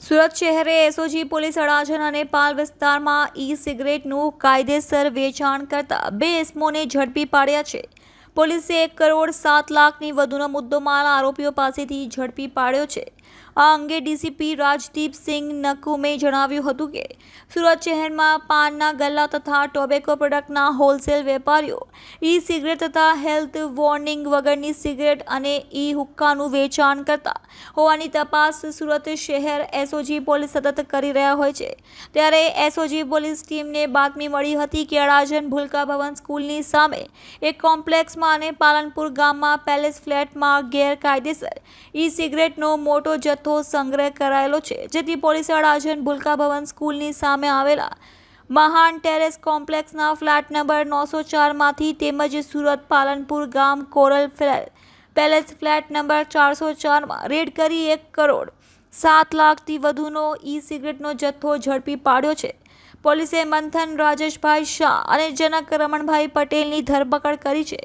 સુરત શહેરે SOG police Adajan અને પાલ વિસ્તારમાં ઈ સિગરેટનું કાયદેસર વેચાણ કરતા બે ઇસમોને ઝડપી પાડ્યા છે. પોલીસે એક કરોડ સાત લાખની વધુનો મુદ્દોમાલ આરોપીઓ પાસેથી ઝડપી પાડ્યો છે. આ અંગે ડીસીપી રાજદીપસિંહ નકુમે જણાવ્યું હતું કે, સુરત શહેરમાં પાનના ગલ્લા તથા ટોબેકો પ્રોડક્ટના હોલસેલ વેપારીઓ ઈ સિગરેટ તથા હેલ્થ વોર્નિંગ વગરની સિગરેટ અને ઈ હુક્કાનું વેચાણ કરતા હોવાની તપાસ સુરત શહેર એસઓજી પોલીસ સતત કરી રહ્યા હોય છે. ત્યારે એસઓજી પોલીસ ટીમને બાતમી મળી હતી કે અડાજન ભૂલકા ભવન સ્કૂલની સામે એક કોમ્પ્લેક્સમાં અને પાલનપુર ગામમાં પેલેસ ફ્લેટમાં ગેરકાયદેસર ઈ સિગરેટનો મોટો જથ્થો સંગ્રહ કરાયેલો છે, જેથી પોલીસે અડાજણ ભૂલકા ભવન સ્કૂલની સામે આવેલા મહાન ટેરેસ કોમ્પ્લેક્સના ફ્લેટ નંબર નવસો ચારમાંથી તેમજ સુરત પાલનપુર ગામ કોરલ પેલેસ ફ્લેટ નંબર ચારસો ચારમાં રેડ કરી એક કરોડ સાત લાખથી વધુનો ઈ સિગરેટનો જથ્થો ઝડપી પાડ્યો છે. પોલીસે મંથન રાજેશભાઈ શાહ અને જનક રમણભાઈ પટેલની ધરપકડ કરી છે.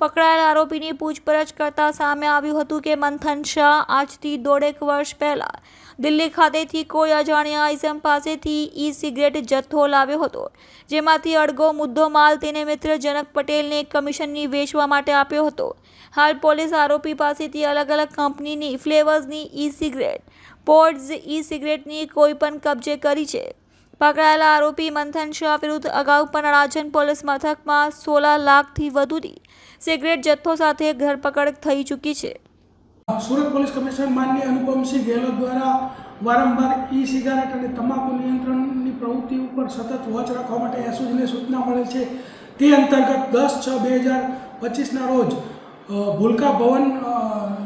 પકડાયેલ આરોપીની પૂછપરછ કરતા સામે આવ્યું હતું કે મંથન શાહ આજથી દોઢેક વર્ષ પહેલાં દિલ્હી ખાતેથી કોઈ અજાણ્યા ઇસમ પાસેથી ઈ સિગરેટ જથ્થો લાવ્યો હતો, જેમાંથી અડગો મુદ્દો માલ તેને મિત્ર જનક પટેલને કમિશનની વેચવા માટે આપ્યો હતો. હાલ પોલીસ આરોપી પાસેથી અલગ અલગ કંપનીની ફ્લેવર્સની ઈ સિગરેટ પોર્ટ્સ ઈ સિગરેટની કોઈ પણ કબજે કરી છે. પકડાયેલા આરોપી મંથન શાહ વિરુદ્ધ અગાઉ પણ રાજન પોલીસ મથકમાં સોળ લાખથી વધુની સિગરેટ જથ્થો સાથે ધરપકડ થઈ ચૂકી છે. સુરત પોલીસ કમિશનર માન્ય અનુપમસિંહ ગેહલોત દ્વારા વારંવાર ઈ સિગારેટ અને તમાકુ નિયંત્રણની પ્રવૃત્તિ ઉપર સતત વોચ રાખવા માટે એસઓજીને સૂચના મળે છે. તે અંતર્ગત દસ છ બે હજાર પચીસના રોજ ભૂલકા ભવન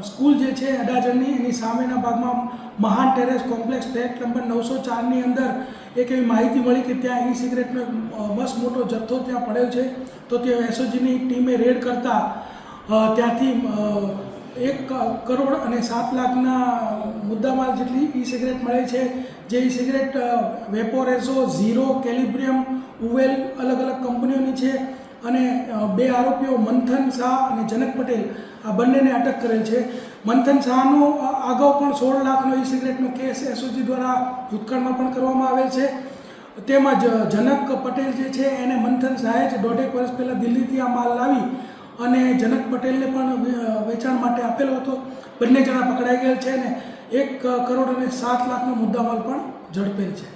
સ્કૂલ જે છે અડાજણની, એની સામેના ભાગમાં મહાન ટેરેસ કોમ્પ્લેક્સ ફ્લેટ નંબર નવસો ચારની અંદર એક એવી માહિતી મળી કે ત્યાં ઈ સિગરેટનો મસ્ત મોટો જથ્થો ત્યાં પડેલ છે. તો તે એસઓજીની ટીમે રેડ કરતા ત્યાંથી એક કરોડ અને સાત લાખના મુદ્દામાલ જેટલી ઈ સિગરેટ મળે છે. જે ઈ સિગરેટ વેપોરેઝો ઝીરો કેલિબ્રિયમ ઉવેલ અલગ અલગ કંપનીઓની છે. અને બે આરોપીઓ મંથન શાહ અને જનક પટેલ આ બંનેને અટક કરેલ છે. મંથન શાહનો અગાઉ પણ સોળ લાખનો ઈ સિગરેટનો કેસ એસઓજી દ્વારા ભૂતકાળમાં પણ કરવામાં આવેલ છે. તેમજ જનક પટેલ જે છે, એને મંથન શાહે જ દોઢેક વર્ષ પહેલાં દિલ્હીથી આ માલ લાવી અને જનક પટેલને પણ વેચાણ માટે આપેલો હતો. બંને જણા પકડાઈ ગયેલ છે અને એક કરોડ અને સાત લાખનો મુદ્દામાલ પણ ઝડપેલ છે.